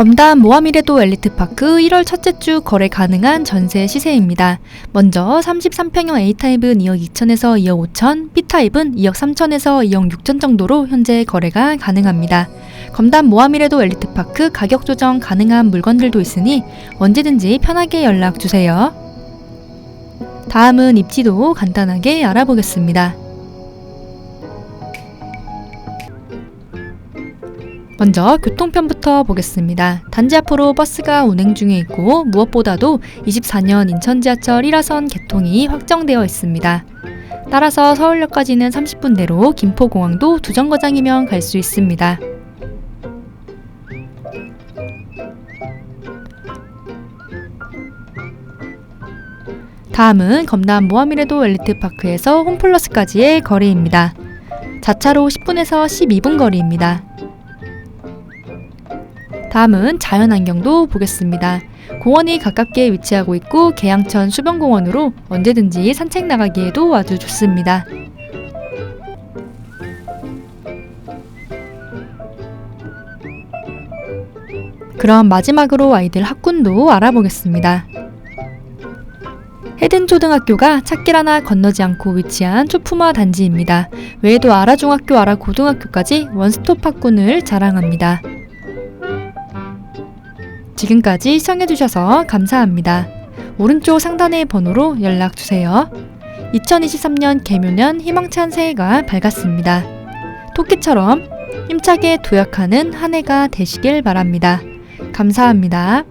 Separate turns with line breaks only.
검담 모아미레도 엘리트파크 1월 첫째 주 거래 가능한 전세 시세입니다. 먼저 33평형 A타입은 2억 2천에서 2억 5천, B타입은 2억 3천에서 2억 6천 정도로 현재 거래가 가능합니다. 검담 모아미레도 엘리트파크 가격 조정 가능한 물건들도 있으니 언제든지 편하게 연락 주세요. 다음은 입지도 간단하게 알아보겠습니다. 먼저 교통편부터 보겠습니다. 단지 앞으로 버스가 운행 중에 있고 무엇보다도 24년 인천 지하철 1호선 개통이 확정되어 있습니다. 따라서 서울역까지는 30분대로 김포공항도 두 정거장이면 갈 수 있습니다. 다음은 검남 모하미레도 엘리트파크에서 홈플러스까지의 거리입니다. 자차로 10분에서 12분 거리입니다. 다음은 자연환경도 보겠습니다. 공원이 가깝게 위치하고 있고 계양천 수변공원으로 언제든지 산책 나가기에도 아주 좋습니다. 그럼 마지막으로 아이들 학군도 알아보겠습니다. 헤든 초등학교가 찾길 하나 건너지 않고 위치한 초품화 단지입니다. 외에도 아라중학교, 아라고등학교까지 원스톱 학군을 자랑합니다. 지금까지 시청해주셔서 감사합니다. 오른쪽 상단의 번호로 연락주세요. 2023년 개묘년 희망찬 새해가 밝았습니다. 토끼처럼 힘차게 도약하는 한 해가 되시길 바랍니다. 감사합니다.